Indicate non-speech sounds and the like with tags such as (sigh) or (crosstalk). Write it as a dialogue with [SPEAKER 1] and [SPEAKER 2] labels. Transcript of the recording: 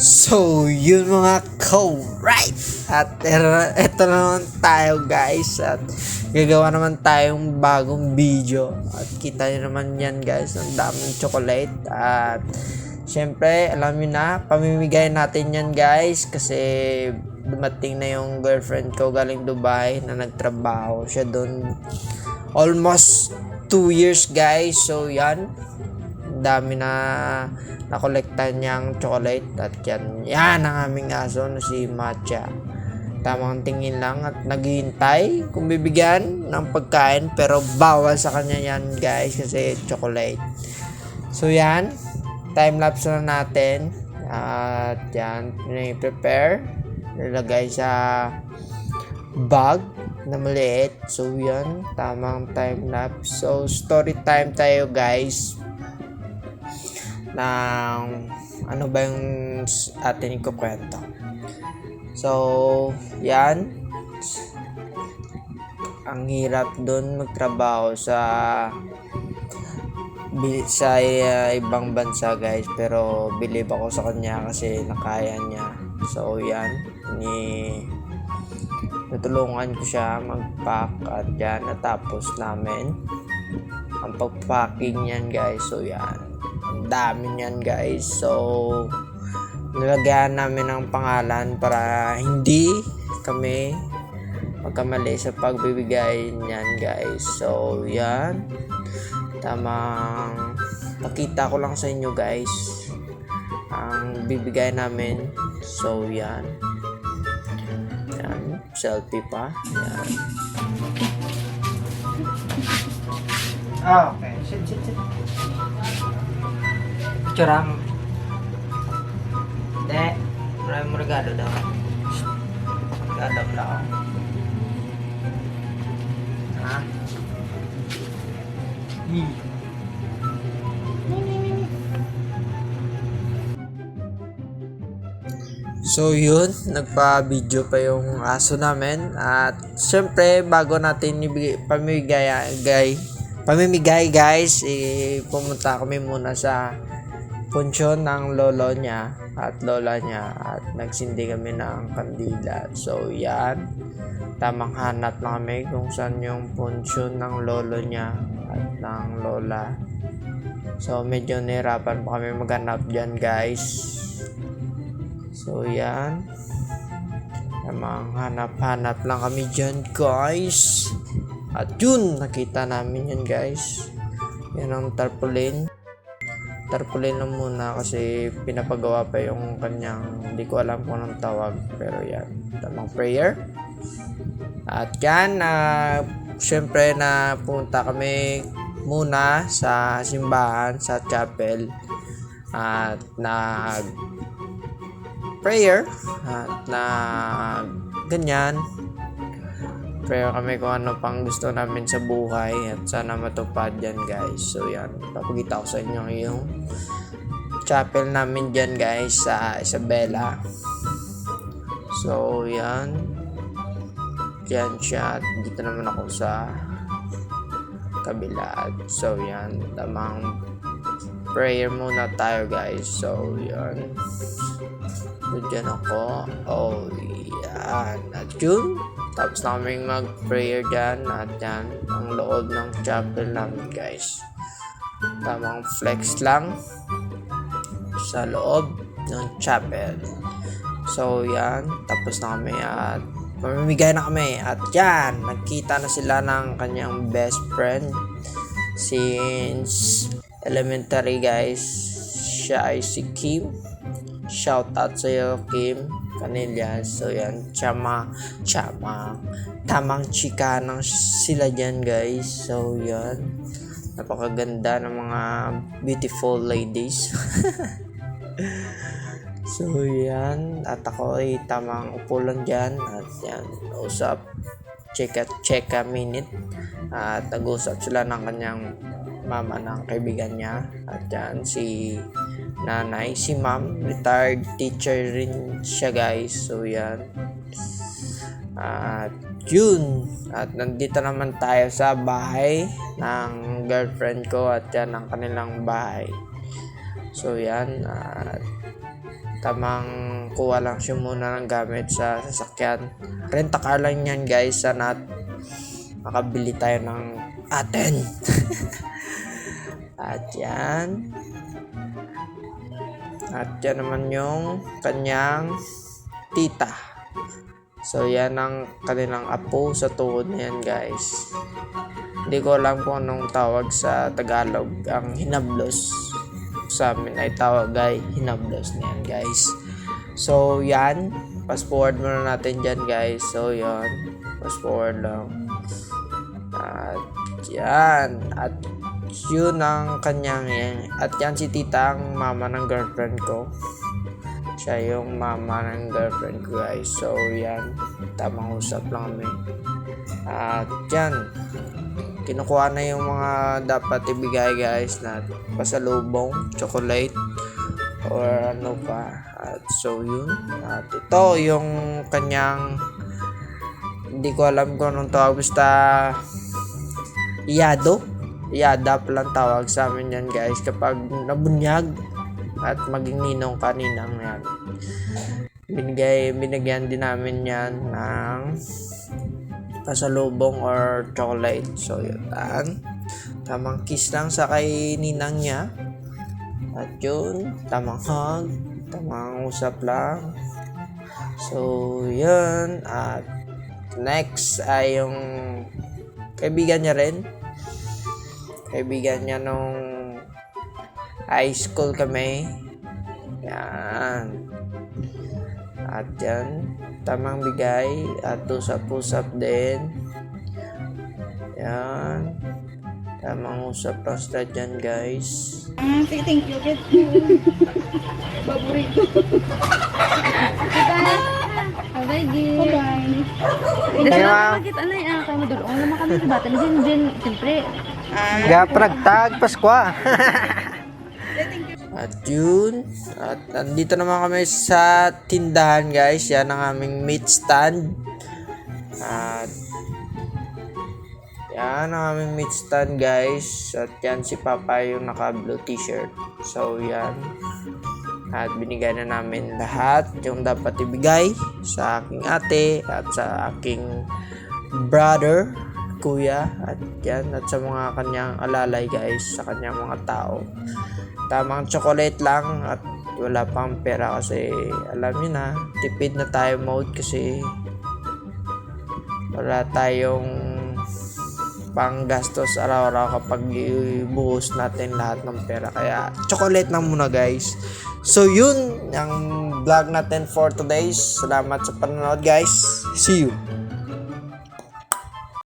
[SPEAKER 1] So, yun mga co-right. At er- eto na naman tayo guys. At gagawa naman tayong bagong video. At kita nyo naman yan guys. Ang daming chocolate. At syempre, alam nyo na, pamimigay natin yan guys. Kasi dumating na yung girlfriend ko galing Dubai na nagtrabaho. Siya doon almost 2 years guys. So, yan dami na nakolekta niyang chocolate at yan, yan ang aming aso na si Matcha. Tamang tingin lang at naghihintay kung bibigyan ng pagkain pero bawal sa kanya yan guys kasi chocolate. So yan, time lapse na natin at yan, prepare nilagay sa bag na maliit. So yan, tamang time lapse. So story time tayo guys ng ano ba yung atin ikukwento. So, yan. Ang hirap doon magtrabaho sa sa uh, ibang bansa guys. Pero believe ako sa kanya kasi nakaya niya. So yan. Ni natulungan ko siya mag-pack at yan. Natapos namin. Ang pag-packing yan guys. So yan dami niyan guys. So, nilagyan namin ng pangalan para hindi kami magkamali sa pagbibigay niyan guys. So, yan. Tamang pakita ko lang sa inyo guys ang bibigay namin. So, yan. Yan. Selfie pa. Yan. Ah, okay. Sit, sit, sit. Mo. Hindi. Marami mo regalo daw. Mo lang ako. Ha? Hmm. So yun, nagpa-video pa yung aso namin at syempre bago natin ibigay pamimigay gay, pamimigay guys, eh, pumunta kami muna sa punsyon ng lolo niya at lola niya at nagsindi kami ng kandila. So yan, tamang hanap lang kami kung saan yung punsyon ng lolo niya at ng lola. So medyo nahirapan pa kami maghanap dyan guys. So yan. Tamang hanap-hanap lang kami dyan guys. At yun, nakita namin yan guys. Yan ang tarpaulin. Tarpaulin lang muna kasi pinapagawa pa yung kanyang, hindi ko alam kung anong tawag. Pero yan, tamang prayer. At yan, na syempre na punta kami muna sa simbahan, sa chapel. At nag prayer at na ganyan prayer kami kung ano pang gusto namin sa buhay at sana matupad yan guys. So yan. Papagita ko sa inyo yung chapel namin dyan guys sa Isabela. So yan. Yan siya. At dito naman ako sa kabila. So yan. Tamang prayer muna tayo guys so yan Diyan ako. Oh, yan. At yun, tapos na kaming mag-prayer dyan. At yan, ang loob ng chapel namin, guys. Tamang flex lang sa loob ng chapel. So, yan. Tapos na at mamimigay na kami. At yan, nagkita na sila ng kanyang best friend since elementary, guys. Siya ay si Kim. Shout out sa iyo Kim Canillas so yan chama chama tamang chika ng sila dyan guys. So yan. Napakaganda ng mga beautiful ladies. (laughs) So yan. At ako ay tamang upo lang dyan. At yan usap. Check at check a minute. At nag-usap sila ng kanyang mama ng kaibigan niya at yan si nanay si ma'am retired teacher rin siya guys so yan at yun at nandito naman tayo sa bahay ng girlfriend ko at yan ang kanilang bahay so yan at tamang kuha lang siya muna ng gamit sa sasakyan. Rent a car lang yan guys. Sana makabili tayo ng atin. (laughs) At yan. At yan naman yung kanyang tita. So yan ang kanilang apo sa tuhod na yan guys. Hindi ko alam kung anong tawag sa Tagalog ang hinablos. Sa amin ay tawag ay hinablos na yan guys. So yan. Fast forward muna natin dyan guys. So yan. Fast forward lang. At yan. At yun ang kanyang yan. At yan si tita ang mama ng girlfriend ko. Siya yung mama ng girlfriend ko guys. So yan. Tamang usap lang kami. At yan. Kinukuha na yung mga dapat ibigay guys na pasalubong, chocolate, or ano pa. At so yun. At ito yung kanyang hindi ko alam kung anong tawag basta iyado. Iyada palang tawag sa amin yan guys kapag nabunyag at maging ninong kaninang yan. Binigay, binigyan din namin yan ng pasalubong or chocolate. So yun. Tamang kiss lang sa kay ninang niya. At yun, tamang hug, tamang usap lang. So, yun. At next ay yung kaibigan niya rin. Kaibigan niya nung high school kami. Yan. At yan, tamang bigay at usap-usap din. Yan. Tamang usap sila dyan, guys.
[SPEAKER 2] Sige, thank you. Thank (laughs) you. (laughs) Paborito. Bye-bye, Gil. Bye-bye.
[SPEAKER 1] Kaya, ma'am.
[SPEAKER 2] bakit ano eh, ah, kayo madulong naman kami sa bata. Din, din, siyempre.
[SPEAKER 1] Gapragtag, Paskwa. (laughs) At yun, at andito naman kami sa tindahan guys. Yan ang aming meat stand. At yan ang aming meat stand guys. At yan si Papa yung naka blue t-shirt. So yan. At binigay na namin lahat yung dapat ibigay sa aking ate at sa aking brother, kuya, at yan, at sa mga kanyang alalay guys, sa kanyang mga tao. Tamang chocolate lang at wala pang pera kasi alam niyo na, tipid na tayo mode kasi wala tayong pang gastos araw-araw kapag ibuhos natin lahat ng pera. Kaya, chocolate lang muna guys. So, yun ang vlog natin for today. Salamat sa panonood guys. See you!